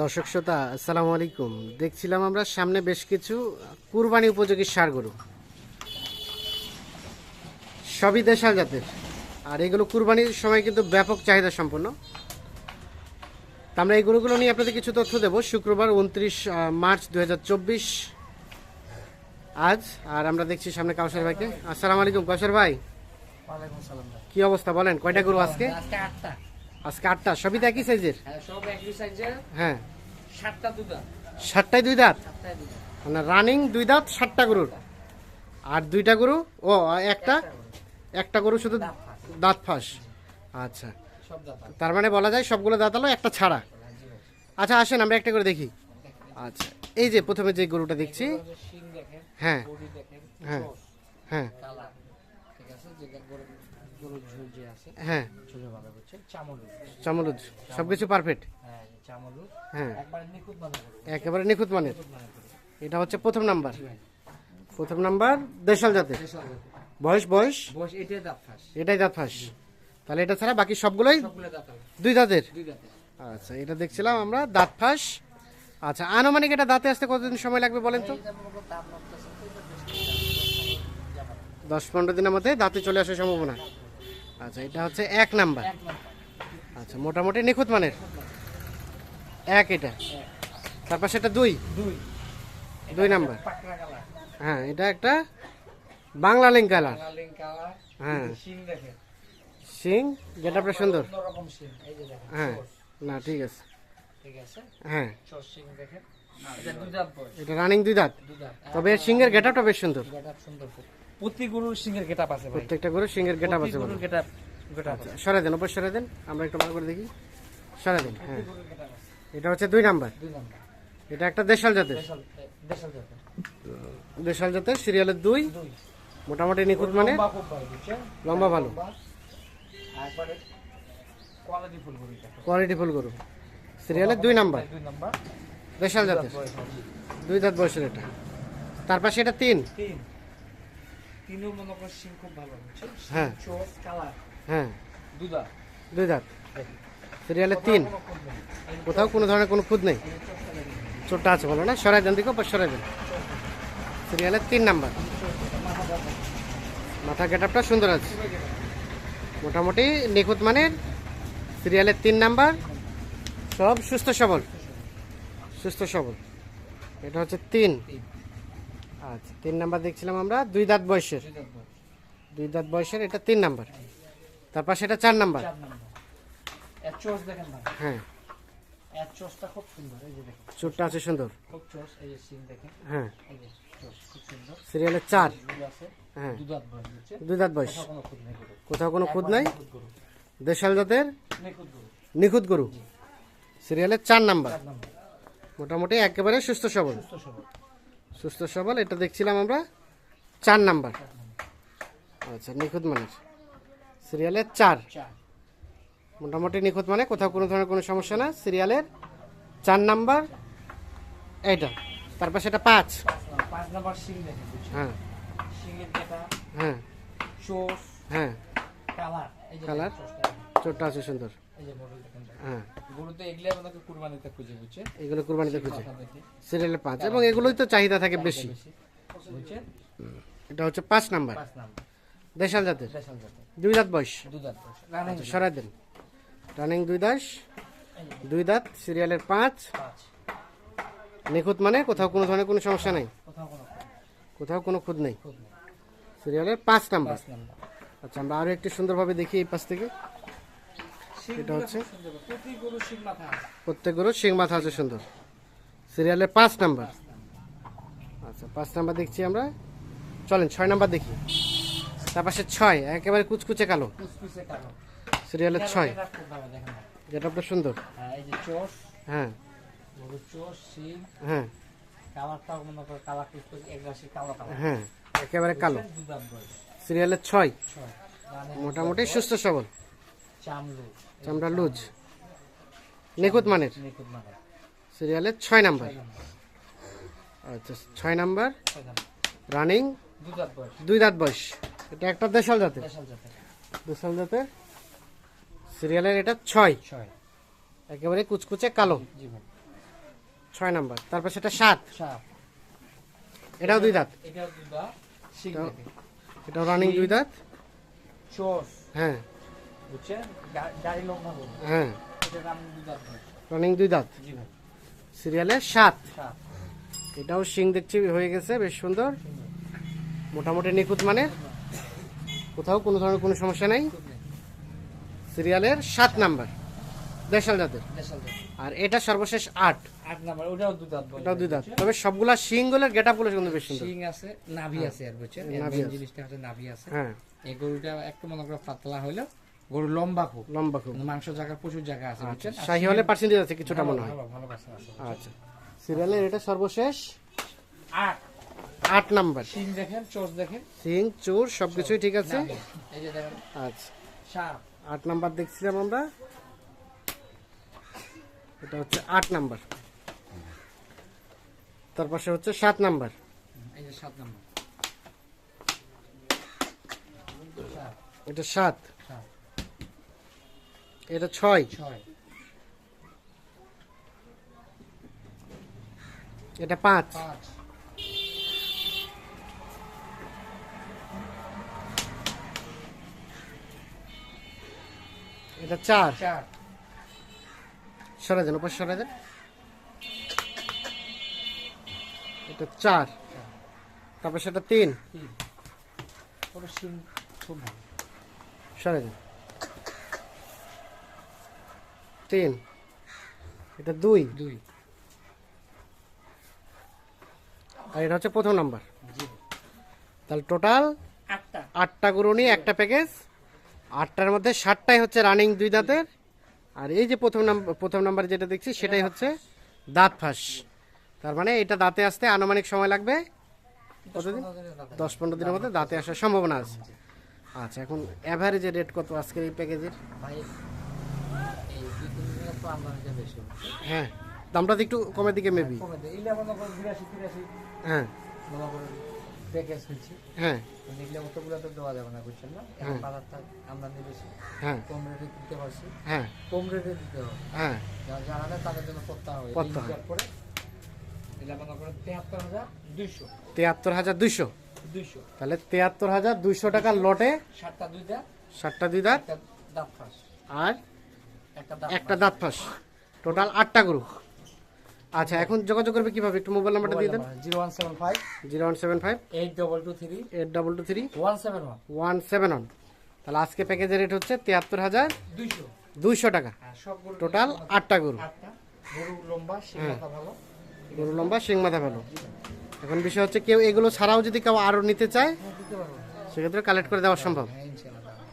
দর্শক শ্রোতা আসসালামু আলাইকুম। দেখছিলাম আমরা সামনে বেশ কিছু কুরবানি উপযোগী সার গরু। সবই দেশাল জাতের। আর এগুলো কুরবানির সময় কিন্তু ব্যাপক চাহিদা সম্পন্ন। তা আমরা এই গরুগুলো নিয়ে আপনাদের কিছু তথ্য দেবো। শুক্রবার উনত্রিশ মার্চ দুই হাজার চব্বিশ। আজ আর আমরা দেখছি সামনে কাউসার ভাইকে। আসসালামু আলাইকুম কাউসার ভাই। কি অবস্থা বলেন কয়টা গরু আজকে? আজকে আটটা। আজকে আটটা সবই তো একই সাইজের হ্যাঁ সব একই সাইজের হ্যাঁ। সাতটা দুধা সাতটায় দুই দাঁত? মানে রানিং দুই দাঁত ষাটটা গরুর? আর দুইটা গরু? ও একটা? একটা গরু। শুধু দাঁত ফাঁস। আচ্ছা। তার মানে বলা যায় সবগুলো দাঁত দাঁতালো একটা ছাড়া। আচ্ছা আসেন আমরা একটা করে দেখি। আচ্ছা এই যে প্রথমে যে গরুটা দেখছি। হ্যাঁ। হ্যাঁ। হ্যাঁ। গরুর ঝুল যে আছে হ্যাঁ। ঝুলে বুঝছেন চামলুজ পারফেক্ট হ্যাঁ হ্যাঁ। একবারে নিখুঁত মানে একেবারে নিখুঁত মানের নিখুঁত গরু এটা হচ্ছে প্রথম নাম্বার। প্রথম নাম্বার দেশাল জাতের। বয়স বয়স? বয়স এটাই দাঁত ফাঁস। এটাই দাঁত ফাঁস। তাহলে এটা ছাড়া বাকি সবগুলোই দুই দাঁতের? আচ্ছা এটা দেখছিলাম আমরা দাঁত ফাঁস। আচ্ছা আনুমানিক এটা দাঁতে আসতে কতদিন সময় লাগবে বলেন তো। দশ পনেরো দিনের মধ্যে দাঁতে চলে আসার সম্ভাবনা। আচ্ছা এটা হচ্ছে এক নাম্বার। আচ্ছা মোটামুটি নিখুঁত মানের? এক এটা? তারপর সেটা দুই? দুই। নাম্বার। হ্যাঁ এটা একটা বাংলা লিঙ্ক কালার। হ্যাঁ। সিং গেটআপটা সুন্দর। অন্যরকম শিং। এই যে দেখেন হ্যাঁ না ঠিক আছে। হ্যাঁ। এটা রানিং দুই দাঁত। তবে এর গেট আপটা বেশ সুন্দর। সুন্দর। প্রতি গরুর সিংহের গেটআপ আছে ভাই। প্রত্যেকটা করে সিংয়ের গেটআপ আছে গরুর গেটআপ গেটআপ আছে। সরে দেন ওপর সরে দেন। আমরা একটু ভালো করে দেখি। সরে দেন হ্যাঁ। গরুর এটা হচ্ছে দুই নাম্বার। দুই নম্বর। এটা একটা দেশাল জাতের। দেশাল জাতের। সিরিয়ালের দুই। মোটামুটি নিখুঁত মানে। লম্বা ভালো কোয়ালিটি ফুল গরু সিরিয়ালের দুই নাম্বার। দেশাল জাতের। দুই দাঁত বয়সের। এটা। তার পাশে এটা তিন। তিনও মনে করেন সিং খুব ভালো হ্যাঁ। চোখ কালার হ্যাঁ। দাঁত দুই দাঁত সিরিয়ালের তিন। কোথাও কোনো ধরনের কোনো খুদ নেই। চোটটা আছে বলো না সরাই দেন দিকে সরাই দেন। সিরিয়ালের তিন নাম্বার। মাথা গেটআপটা সুন্দর আছে। মোটামুটি নিখুঁত মানের। সিরিয়ালের তিন নাম্বার। সব সুস্থ সবল। সুস্থ সবল। এটা হচ্ছে তিন। আচ্ছা তিন নাম্বার দেখছিলাম আমরা দুই দাঁত বয়সের। দুই দাঁত বয়সের এটা তিন নাম্বার। তারপর সেটা চার নাম্বার। হ্যাঁ। আছে সুন্দর। হ্যাঁ। সিরিয়ালের চার। হ্যাঁ। দুই দাঁত বয়স কোথাও কোনো খুদ নেই নিখুঁত গরু। দেশাল জাতের? নিখুঁত গরু। সিরিয়ালের চার নাম্বার। চার নম্বর। মোটামুটি একেবারে সুস্থ সবল। সুস্থ সবল এটা দেখছিলাম আমরা। চার নাম্বার। আচ্ছা নিখুঁত মানের। সিরিয়ালের চার। মোটামুটি নিখুঁত মানে কোথাও কোনো ধরনের কোনো সমস্যা না। সিরিয়ালের চার নাম্বার এইটা। তারপর সেটা পাঁচ। হ্যাঁ। হ্যাঁ। হ্যাঁ। কালার। চোটটা আছে সুন্দর। হ্যাঁ। এগুলো কুরবানিতে খুঁজে পাঁচ এবং এগুলোই তো চাহিদা থাকে বেশি। এটা হচ্ছে পাঁচ নাম্বার। দেশাল জাতের। দুই দাঁত বয়স। রানিং আচ্ছা সরাই দেন। রানিং দুই দাস দুই দাঁত সিরিয়ালের পাঁচ। নিখুঁত মানে কোথাও কোনো ধরনের কোনো সমস্যা নেই। কোথাও কোনো খুদ নেই। সিরিয়ালের পাঁচ নাম্বার। আচ্ছা আমরা আরও একটু সুন্দরভাবে দেখি এই পাশ থেকে। এটা হচ্ছে? প্রত্যেক গরু শিং মাথা আছে। সুন্দর। সিরিয়ালের পাঁচ নাম্বার। আচ্ছা পাঁচ নাম্বার দেখছি আমরা। চলেন ছয় নাম্বার দেখি। তার পাশে ছয় একেবারে কুচকুচে কালো। সিরিয়ালের ছয়। যেটা আপনার সুন্দর। হ্যাঁ, হ্যাঁ। হ্যাঁ। মনে হ্যাঁ একেবারে কালো। সিরিয়ালের ছয়। ছয়। মোটামুটি সুস্থ সবল। চামড়ু। চামড়া লুজ। নিখুঁত মানের? মানে সিরিয়ালের ছয় নাম্বার। আচ্ছা ছয় নাম্বার। রানিং। দুই দাঁত বয়স। এটা একটা দেশাল জাতের। দেশাল জাতের। সিরিয়ালের এটা ছয়। একেবারে কুচকুচে কালো। ছয় নাম্বার। তারপর সেটা সাত। এটাও দুই দাঁত। এটাও রানিং দুই দাঁত। হ্যাঁ। বুঝছেন? গা- গাড়ি লম্বা হ্যাঁ। রানিং দুই দাঁত? সিরিয়ালে সাত। এটাও শিং দেখছি হয়ে গেছে বেশ সুন্দর। মোটামুটি নিখুঁত মানে কোথাও কোনো ধরনের কোনো সমস্যা নেই। সিরিয়ালের সাত নাম্বার। দেশাল জাতের। আর এটা সর্বশেষ আট। আট নাম্বার ওটাও দুই দাঁত দুই দাঁত। তবে সবগুলা শিংগুলোর গেট আপগুলো কিন্তু বেশ সুন্দর। শিং আছে নাভি আছে আর বুঝছেন নাভি জিনিসটা হচ্ছে নাভি আছে। হ্যাঁ। এই গরুটা একটু মনে করো পাতলা হইল গরু লম্বা খুব। লম্বা খুব। মাংস জায়গা প্রচুর জায়গা আছে বুঝছেন? আর শাহি হলে পার্সেন্টেজ আছে কিছুটা মনে হয়। ভালো, ভালো আছে আচ্ছা। সিরিয়ালের এটা সর্বশেষ। আট। আট নাম্বার। শিং দেখেন চোষ দেখেন। সিং চোর সবকিছুই ঠিক আছে? এই যে দেখেন আচ্ছা। সাপ। আট নাম্বার দেখছিলাম আমরা। এটা হচ্ছে আট নাম্বার। তার পাশে হচ্ছে সাত নাম্বার। এই যে সাত নম্বর। এটা সাত। সাত। এটা ছয়। এটা পাঁচ। এটা চার। সরে যান উপর সরে যান। এটা চার। তারপর সেটা তিন। সরে যান। তিন। এটা দুই। দুই। আর এটা হচ্ছে প্রথম নাম্বার। তাহলে টোটাল আটটা। গরু নিয়ে একটা প্যাকেজ। আটটার মধ্যে ষাটটাই হচ্ছে রানিং দুই দাঁতের। আর এই যে প্রথম নাম্বার প্রথম নাম্বার যেটা দেখছি সেটাই হচ্ছে দাঁত ফাঁস। তার মানে এটা দাঁতে আসতে আনুমানিক সময় লাগবে। কতদিন? দশ পনেরো দিনের মধ্যে দাঁতে আসার সম্ভাবনা আছে। আচ্ছা এখন অ্যাভারেজে রেট কত আজকের এই প্যাকেজের? হ্যাঁ দামটা একটু কমের দিকে মেবি মনে হ্যাঁ। মনে করেন প্যাকেজ হচ্ছে হ্যাঁ। অতগুলো তো দেওয়া যাবে না বুঝছেন না? এখন হ্যাঁ। বাজারটা আমদানি বেশি হ্যাঁ। কম রেটে দিতে পারছি। হ্যাঁ। কম রেটে দিতে হবে। হ্যাঁ। যারা নেই তাদের জন্য হবে। করে হাজার দুইশো। তেয়াত্তর হাজার দুইশো? দুইশো। তাহলে তেয়াত্তর হাজার দুইশো টাকার লটে সাতটা দুই দাঁত আর একটা দাঁত ফাঁস। টোটাল আটটা গরু। আচ্ছা এখন যোগাযোগ করবে কীভাবে? একটু মোবাইল নাম্বারটা দিয়ে দেন। Zero one seven five. Zero one seven five. Eight double two three. Eight double two three. One seven one. One seven one. তাহলে আজকে প্যাকেজের রেট হচ্ছে তিয়াত্তর হাজার দুইশো। দুইশো টাকা। টোটাল আটটা গরু। আটটা। গরু লম্বা হ্যাঁ। গরু লম্বা শিং মাথা ভালো। এখন বিষয় হচ্ছে কেউ এগুলো ছাড়াও যদি কেউ আরও নিতে চায় হ্যাঁ সেক্ষেত্রে কালেক্ট করে দেওয়া সম্ভব। হ্যাঁ।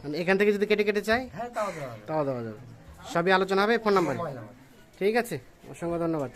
মানে এখান থেকে যদি কেটে কেটে চায় হ্যাঁ তাও দেওয়া যাবে। সবই আলোচনা হবে ফোন নাম্বারে। ঠিক আছে? অসংখ্য ধন্যবাদ।